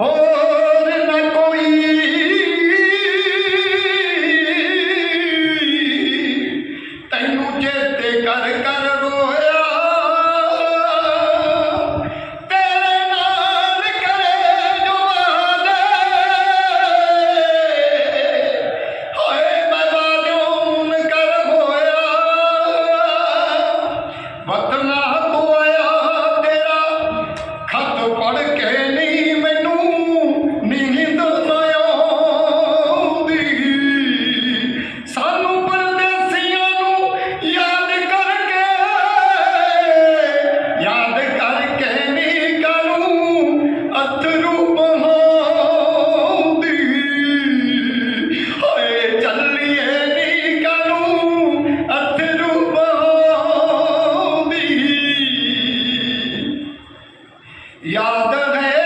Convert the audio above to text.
ਹੋਰ ਨਾ ਕੋਈ। ਤੈਨੂੰ ਚੇਤੇ ਕਰ ਕਰ याद है